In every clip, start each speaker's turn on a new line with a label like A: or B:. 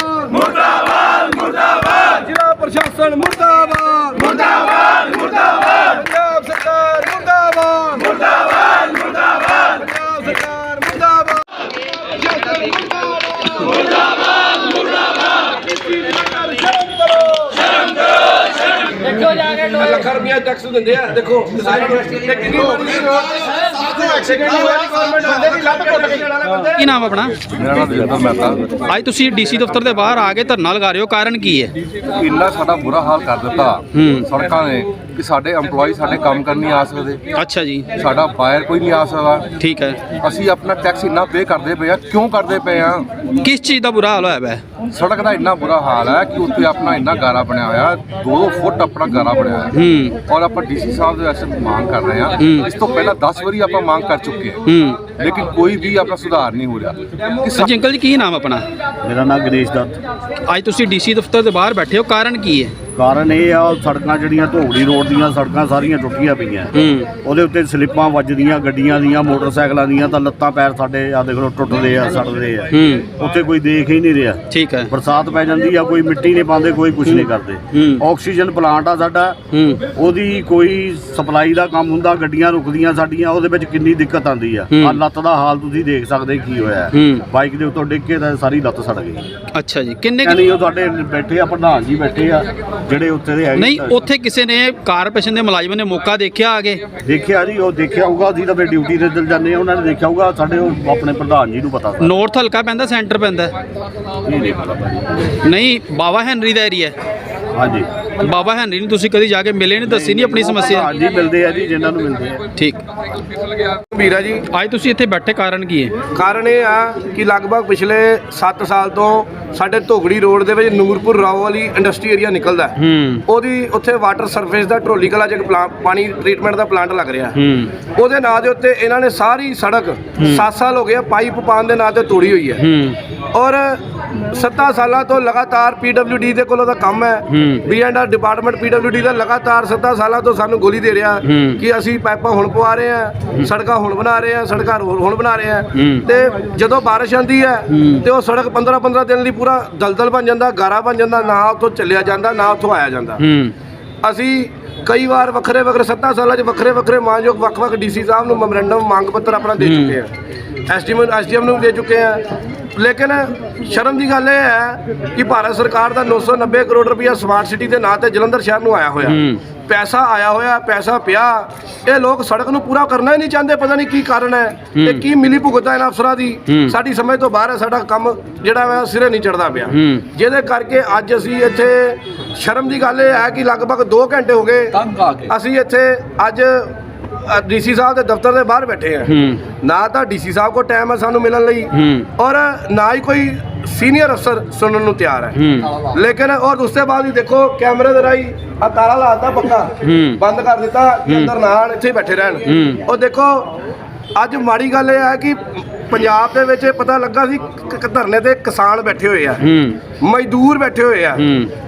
A: ਮੁਰਦਾਬਾਦ! ਮੁਰਦਾਬਾਦ! ਮੁਰਦਾਬਾਦ! ਜ਼ਿਲ੍ਹਾ ਪ੍ਰਸ਼ਾਸਨ ਮੁਰਦਾਬਾਦ! ਮੁਰਦਾਬਾਦ! ਮੁਰਦਾਬਾਦ! ਪੰਜਾਬ ਸਰਕਾਰ ਮੁਰਦਾਬਾਦ! ਮੁਰਦਾਬਾਦ! ਮੁਰਦਾਬਾਦ! ਪੰਜਾਬ ਸਰਕਾਰ ਮੁਰਦਾਬਾਦ! ਮੁਰਦਾਬਾਦ! ਮੁਰਦਾਬਾਦ! ਸ਼ਰਮ ਕਰੋ! ਸ਼ਰਮ ਕਰੋ! ਸ਼ਰਮ ਦੇਖੋ ਜਾ ਕੇ ਲੱਖਾਂ ਰੁਪਏ ਟੈਕਸ ਦਿੰਦੇ ਆ। ਦੇਖੋ ਸਾਰਿਆਂ ਨੂੰ ਤੇ ਕਿੰਨੀ ਬੰਦੇ ਦੀ ਲੱਤ ਟੁੱਟ ਗਈ।
B: ਕੀ ਨਾਮ ਆਪਣਾ?
C: ਮੇਰਾ ਨਾਮ ਦਵਿੰਦਰ ਮਹਿਤਾ
B: ਅੱਜ ਤੁਸੀਂ ਡੀਸੀ ਦਫ਼ਤਰ ਦੇ ਬਾਹਰ ਆ ਕੇ ਧਰਨਾ ਲਗਾ ਰਹੇ ਹੋ ਕਾਰਨ ਕੀ ਹੈ?
C: ਇੰਨਾ ਸਾਡਾ ਬੁਰਾ ਹਾਲ ਕਰ ਦਿੱਤਾ। ਸੜਕਾਂ ਨੇ ਕਿ ਸਾਡੇ EMPLOYE ਸਾਡੇ ਕੰਮ ਕਰਨ ਨਹੀਂ ਆ ਸਕਦੇ।
B: ਅੱਛਾ ਜੀ।
C: ਸਾਡਾ ਬਾਇਰ ਕੋਈ ਨਹੀਂ ਆ ਸਕਦਾ।
B: ਠੀਕ ਹੈ।
C: ਅਸੀਂ ਆਪਣਾ ਟੈਕਸ ਇੰਨਾ ਪੇ ਕਰਦੇ ਪਏ ਆ ਕਿਉਂ ਕਰਦੇ ਪਏ ਆ
B: ਕਿਸ ਚੀਜ਼ ਦਾ ਬੁਰਾ ਹਾਲ ਹੋਇਆ ਵੈ
C: ਸੜਕ ਦਾ ਇੰਨਾ ਬੁਰਾ ਹਾਲ ਹੈ ਕਿ ਉੱਥੇ ਆਪਣਾ ਇੰਨਾ ਗਾਰਾ ਬਣਿਆ ਹੋਇਆ 2 ਫੁੱਟ ਆਪਣਾ ਗਾਰਾ ਬਣਿਆ ਹੋਇਆ
B: ਹੂੰ।
C: ਔਰ ਆਪਾਂ ਡੀਸੀ ਸਾਹਿਬ ਦੇ ਵਾਸਤੇ ਮੰਗ ਕਰ ਰਹੇ ਹਾਂ। ਇਸ ਤੋਂ ਪਹਿਲਾਂ 10 ਵਾਰੀ ਆਪਾਂ ਮੰਗ ਕਰ ਚੁੱਕੇ ਹਾਂ
B: ਹੂੰ।
C: ਲੇਕਿਨ ਕੋਈ ਵੀ ਆਪਣਾ ਸੁਧਾਰ ਨਹੀਂ ਹੋ ਰਿਹਾ। ਕਿ ਸਾ-
B: ਹਾਂਜੀ ਅੰਕਲ ਜੀ ਕੀ ਨਾਮ ਆਪਣਾ?
D: ਮੇਰਾ ਨਾਮ ਗਣੇਸ਼ ਦੱਤ।
B: ਅੱਜ ਤੁਸੀਂ ਡੀਸੀ ਦਫ਼ਤਰ ਦੇ ਬਾਹਰ ਬੈਠੇ ਹੋ ਕਾਰਨ ਕੀ ਹੈ?
D: ਕਾਰਨ ਇਹ ਆ ਉਹ ਸੜਕਾਂ ਜਿਹੜੀਆਂ ਧੋਗੜੀ ਰੋਡ ਦੀਆਂ ਸੜਕਾਂ ਸਾਰੀਆਂ ਟੁੱਟੀਆਂ ਪਈਆਂ।
B: ਹੂੰ।
D: ਉਹਦੇ ਉੱਤੇ ਸਲਿੱਪਾਂ ਵੱਜਦੀਆਂ ਗੱਡੀਆਂ ਦੀਆਂ ਮੋਟਰਸਾਈਕਲਾਂ ਦੀਆਂ ਤਾਂ ਲੱਤਾਂ ਪੈਰ ਸਾਡੇ ਆ ਦੇਖ ਲਓ ਟੁੱਟਦੇ ਆ ਸੜਦੇ ਆ।
B: ਹੂੰ।
D: ਉੱਥੇ ਕੋਈ ਦੇਖ ਹੀ ਨਹੀਂ ਰਿਹਾ।
B: ਠੀਕ ਹੈ।
D: ਬਰਸਾਤ ਪੈ ਜਾਂਦੀ ਆ ਕੋਈ ਮਿੱਟੀ ਨਹੀਂ ਪਾਉਂਦੇ ਕੋਈ ਕੁਝ ਨਹੀਂ ਕਰਦੇ।
B: ਹੂੰ।
D: ਆਕਸੀਜਨ ਪਲਾਂਟ ਆ ਸਾਡਾ।
B: ਹੂੰ।
D: ਉਹਦੀ ਕੋਈ ਸਪਲਾਈ ਦਾ ਕੰਮ ਹੁੰਦਾ ਗੱਡੀਆਂ ਰੁਕਦੀਆਂ ਸਾਡੀਆਂ ਉਹਦੇ ਵਿੱਚ ਕਿੰਨੀ ਦਿੱਕਤ ਆਉਂਦੀ ਆ। ਆ ਲੱਤ ਦਾ ਹਾਲ ਤੁਸੀਂ ਦੇਖ ਸਕਦੇ ਕੀ ਹੋਇਆ। ਬਾਈਕ ਦੇ ਉੱਤੋਂ ਡਿੱਗ ਕੇ ਤਾਂ ਸਾਰੀ ਲੱਤ ਸੜ ਗਈ।
B: ਅੱਛਾ ਜੀ ਕਿੰਨੇ ਕੁ-
D: ਉਹ ਤੁਹਾਡੇ ਬੈਠੇ ਆ ਪ੍ਰਧਾਨ ਜੀ ਬੈਠੇ ਆ। ਜਿਹੜੇ ਉੱਥੇ ਦੇ ਹੈਗੇ
B: ਨਹੀਂ ਉੱਥੇ ਕਿਸੇ ਨੇ ਕਾਰਪੋਰੇਸ਼ਨ ਦੇ ਮੁਲਾਜ਼ਮਾਂ ਨੇ ਮੌਕਾ ਦੇਖਿਆ ਆਗੇ
D: ਦੇਖਿਆ ਜੀ ਉਹ ਦੇਖਿਆ ਹੋਊਗਾ ਅਸੀਂ ਤਾਂ ਫਿਰ ਡਿਊਟੀ ਤੇ ਚਲ ਜਾਂਦੇ ਆ ਉਹਨਾਂ ਨੇ ਦੇਖਿਆ ਹੋਊਗਾ ਸਾਡੇ ਉਹ ਆਪਣੇ ਪ੍ਰਧਾਨ ਜੀ ਨੂੰ ਪਤਾ ਸੀ
B: ਨਾਰਥ ਹਲਕਾ ਪੈਂਦਾ ਸੈਂਟਰ ਪੈਂਦਾ?
D: ਨਹੀਂ ਪਤਾ ਭਾਜੀ
B: ਨਹੀਂ ਬਾਬਾ ਹੈਨਰੀ ਦਾ ਏਰੀਆ
D: ਹਾਂਜੀ।
B: ਬਾਬਾ ਹੈਨਰੀ ਨੂੰ ਤੁਸੀਂ ਕਦੀ ਜਾ ਕੇ ਮਿਲੇ ਨਹੀਂ ਦੱਸੀ ਨਹੀਂ ਆਪਣੀ ਸਮੱਸਿਆ?
D: ਹਾਂਜੀ ਮਿਲਦੇ ਆ ਜੀ ਜਿਨ੍ਹਾਂ ਨੂੰ ਮਿਲਦੇ ਆ।
B: ਠੀਕ।
A: ਵੀਰਾ ਜੀ।
B: ਅੱਜ ਤੁਸੀਂ ਇੱਥੇ ਬੈਠੇ ਕਾਰਨ ਕੀ ਹੈ?
A: ਕਾਰਨ ਇਹ ਆ ਕਿ ਲਗਭਗ ਪਿਛਲੇ 7 ਸਾਲ ਤੋਂ ਸਾਡੇ ਧੋਗੜੀ ਰੋਡ ਦੇ ਵਿੱਚ ਨੂਰਪੁਰ ਰਾਓ ਵਾਲੀ ਇੰਡਸਟਰੀ ਏਰੀਆ ਨਿਕਲਦਾ ਹੈ।
B: ਹੂੰ।
A: ਉਹਦੀ ਉੱਥੇ ਵਾਟਰ ਸਰਫੇਸ ਦਾ ਢਰੋਲੀ ਕਲਾ ਚ ਇੱਕ ਪਲਾਂ- ਪਾਣੀ ਟ੍ਰੀਟਮੈਂਟ ਦਾ ਪਲਾਂਟ ਲੱਗ ਰਿਹਾ
B: ਹੂੰ।
A: ਉਹਦੇ ਨਾਂ ਦੇ ਉੱਤੇ ਇਹਨਾਂ ਨੇ ਸਾਰੀ ਸੜਕ 7 ਸਾਲ ਹੋ ਗਏ ਆ, ਪਾਈਪ ਪਾਣ ਦੇ ਨਾਂ ਤੇ ਤੋੜੀ ਹੋਈ ਹੈ।
B: ਹੂੰ।
A: ਔਰ 7 ਸਾਲਾਂ ਤੋਂ ਲਗਾਤਾਰ ਪੀਡਬਲਯੂਡੀ ਦੇ ਕੋਲ ਉਹਦਾ ਕੰਮ ਹੈ।
B: ਹੂੰ।
A: ਬੀਐਨਆਰ ਡਿਪਾਰਟਮੈਂਟ ਪੀਡਬਲਯੂਡੀ ਦਾ ਲਗਾਤਾਰ 7 ਸਾਲਾਂ ਤੋਂ ਸਾਨੂੰ ਗੋਲੀ ਦੇ ਰਿਹਾ। ਕਿ ਅਸੀਂ ਪਾਈਪਾਂ ਹੁਣ ਪਵਾ ਰਹੇ ਹਾਂ ਸੜਕਾਂ ਹੁਣ ਬਣਾ ਰਹੇ ਹਾਂ ਸੜਕਾਂ ਹੁਣ ਬਣਾ ਰਹੇ ਹੂੰ। ਤੇ ਜਦੋਂ ਬਾਰਿਸ਼ ਆਉਂਦੀ ਹੈ ਤੇ ਉਹ ਸੜਕ 15 15 ਦਿਨ ਲਈ ਪੂਰਾ ਦਲਦਲ ਬਣ ਜਾਂਦਾ ਗਾਰਾ ਬਣ ਜਾਂਦਾ ਨਾ ਉੱਥੋਂ ਚੱਲਿਆ ਜਾਂਦਾ ਨਾ ਉੱਥੋਂ ਆਇਆ ਜਾਂਦਾ। ਅਸੀਂ ਕਈ ਵਾਰ ਵੱਖਰੇ ਵੱਖਰੇ 7 ਸਾਲਾਂ 'ਚ ਵੱਖਰੇ ਵੱਖਰੇ ਮਾਨਯੋਗ ਵੱਖ-ਵੱਖ ਡੀਸੀ ਸਾਹਿਬ ਨੂੰ ਮੈਮੋਰੈਂਡਮ ਮੰਗ ਪੱਤਰ ਆਪਣਾ ਦੇ ਚੁੱਕੇ ਆ ਐਸਡੀਐਮ ਐਸਡੀਐਮ ਨੂੰ ਦੇ ਚੁੱਕੇ ਆ ਲੇਕਿਨ ਸ਼ਰਮ ਦੀ ਗੱਲ ਇਹ ਹੈ ਕਿ ਭਾਰਤ ਸਰਕਾਰ ਦਾ 990 ਕਰੋੜ ਰੁਪਇਆ ਸਮਾਰਟ ਸਿਟੀ ਦੇ ਨਾਂ ਤੇ ਜਲੰਧਰ ਸ਼ਹਿਰ ਨੂੰ ਆਇਆ ਹੋਇਆ।
B: ਹੂੰ।
A: ਪੈਸਾ ਆਇਆ ਹੋਇਆ ਪੈਸਾ ਪਿਆ। ਇਹ ਲੋਕ ਸੜਕ ਨੂੰ ਪੂਰਾ ਕਰਨਾ ਹੀ ਨਹੀਂ ਚਾਹੁੰਦੇ ਪਤਾ ਨਹੀਂ ਕੀ ਕਾਰਨ ਹੈ। ਤੇ ਕੀ ਮਿਲੀ ਭੁਗਤ ਹੈ ਇਹਨਾਂ ਅਫਸਰਾਂ ਦੀ?
B: ਹੂੰ।
A: ਸਾਡੀ ਸਮਝ ਤੋਂ ਬਾਹਰ ਹੈ ਸਾਡਾ ਕੰਮ ਜਿਹੜਾ ਵਾ ਸਿਰੇ ਨਹੀਂ ਚੜਦਾ ਪਿਆ।
B: ਹੂੰ।
A: ਜਿਹਦੇ ਕਰਕੇ ਅੱਜ ਅਸੀਂ ਇੱਥੇ ਸ਼ਰਮ ਦੀ ਗੱਲ ਇਹ ਹੈ ਕਿ ਲਗਭਗ 2 ਘੰਟੇ ਹੋ ਗਏ। ਅਸੀਂ ਇੱਥੇ ਅੱਜ ਡੀਸੀ ਸਾਹਿਬ ਦੇ ਦਫ਼ਤਰ ਦੇ ਬਾਹਰ ਬੈਠੇ ਆ। ਨਾ ਤਾਂ ਡੀਸੀ ਸਾਹਿਬ ਕੋਲ ਟਾਈਮ ਹੈ ਸਾਨੂੰ ਮਿਲਣ ਲਈ। ਔਰ ਨਾ ਹੀ ਕੋਈ ਸੀਨੀਅਰ ਅਫਸਰ ਸੁਣਨ ਨੂੰ ਤਿਆਰ ਹੈ। ਲੇਕਿਨ ਔਰ ਉਸ ਤੋਂ ਬਾਅਦ ਵੀ ਦੇਖੋ ਕੈਮਰੇ ਦੇ ਰਾਹੀਂ ਆ ਤਾਲਾ ਲਾਤਾ ਪੱਕਾ। ਬੰਦ ਕਰ ਦਿੱਤਾ ਕਿ ਅੰਦਰ ਨਾ ਆਉਣ ਇੱਥੇ ਬੈਠੇ ਰਹਿਣ। ਉਹ ਦੇਖੋ ਅੱਜ ਮਾੜੀ ਗੱਲ ਇਹ ਹੈ ਕਿ ਪੰਜਾਬ ਦੇ ਵਿੱਚ ਇਹ ਪਤਾ ਲੱਗਾ ਸੀ ਕਿ ਧਰਨੇ ਤੇ ਕਿਸਾਨ ਬੈਠੇ ਹੋਏ ਆ ਮਜ਼ਦੂਰ ਬੈਠੇ ਹੋਏ ਆ।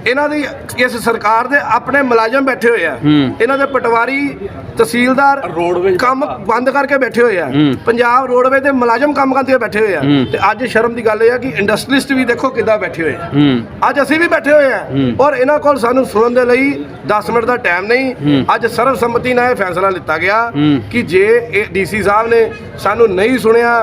A: ਇਹਨਾਂ ਦੀ ਇਸ ਸਰਕਾਰ ਦੇ ਆਪਣੇ ਮੁਲਾਜ਼ਮ ਬੈਠੇ ਹੋਏ ਆ। ਇਹਨਾਂ ਦੇ ਪਟਵਾਰੀ ਤਹਿਸੀਲਦਾਰ ਕੰਮ ਬੰਦ ਕਰਕੇ ਬੈਠੇ ਹੋਏ ਆ। ਪੰਜਾਬ ਰੋਡਵੇਜ਼ ਦੇ ਮੁਲਾਜ਼ਮ ਕੰਮ ਕਰਕੇ ਬੈਠੇ ਹੋਏ ਆ। ਤੇ ਅੱਜ ਸ਼ਰਮ ਦੀ ਗੱਲ ਇਹ ਆ ਕਿ ਇੰਡਸਟਰੀਲਿਸਟ ਵੀ ਦੇਖੋ ਕਿੱਦਾਂ ਬੈਠੇ ਹੋਏ ਆ ਅੱਜ ਅਸੀਂ ਵੀ ਬੈਠੇ ਹੋਏ ਆ। ਔਰ ਇਹਨਾਂ ਕੋਲ ਸਾਨੂੰ ਸੁਣਨ ਦੇ ਲਈ 10 ਮਿੰਟ ਦਾ ਟਾਈਮ ਨਹੀਂ ਅੱਜ ਸਰਵਸੰਮਤੀ ਨਾਲ ਇਹ ਫੈਸਲਾ ਲਿੱਤਾ ਗਿਆ। ਕਿ ਜੇ ਇਹ ਡੀਸੀ ਸਾਹਿਬ ਨੇ ਸਾਨੂੰ ਨਹੀਂ ਸੁਣਿਆ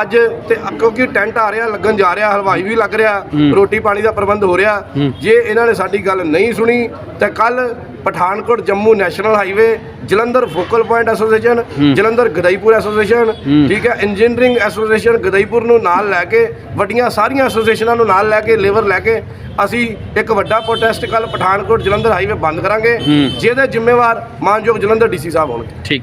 A: ਅੱਜ ਤੇ ਕਿਉਂਕਿ ਟੈਂਟ ਆ ਰਿਹਾ ਲੱਗਣ ਜਾ ਰਿਹਾ ਹਲਵਾਈ ਵੀ ਲੱਗ ਰਿਹਾ ਰੋਟੀ ਪਾਣੀ ਦਾ ਪ੍ਰਬੰਧ ਹੋ ਰਿਹਾ। ਜੇ ਇਹਨਾਂ ਨੇ ਸਾਡੀ ਗੱਲ ਨਹੀਂ ਸੁਣੀ ਤਾਂ ਕੱਲ Pathankot Jammu national highway Jalandhar focal point association Jalandhar Gadaipur association ਠੀਕ ਹੈ ਇੰਜੀਨੀਅਰਿੰਗ ਐਸੋਸੀਏਸ਼ਨ ਗਦਈਪੁਰ ਨੂੰ ਨਾਲ ਲੈ ਕੇ ਵੱਡੀਆਂ ਸਾਰੀਆਂ ਐਸੋਸੀਏਸ਼ਨਾਂ ਨੂੰ ਨਾਲ ਲੈ ਕੇ ਲੇਬਰ ਲੈ ਕੇ ਅਸੀਂ ਇੱਕ ਵੱਡਾ ਪ੍ਰੋਟੈਸਟ ਕੱਲ ਪਠਾਨਕੋਟ ਜਲੰਧਰ ਹਾਈਵੇ ਬੰਦ ਕਰਾਂਗੇ। ਜਿਹਦੇ ਜ਼ਿੰਮੇਵਾਰ ਮਾਨਯੋਗ ਜਲੰਧਰ ਡੀਸੀ ਸਾਹਿਬ ਹੋਣਗੇ।
B: ਠੀਕ।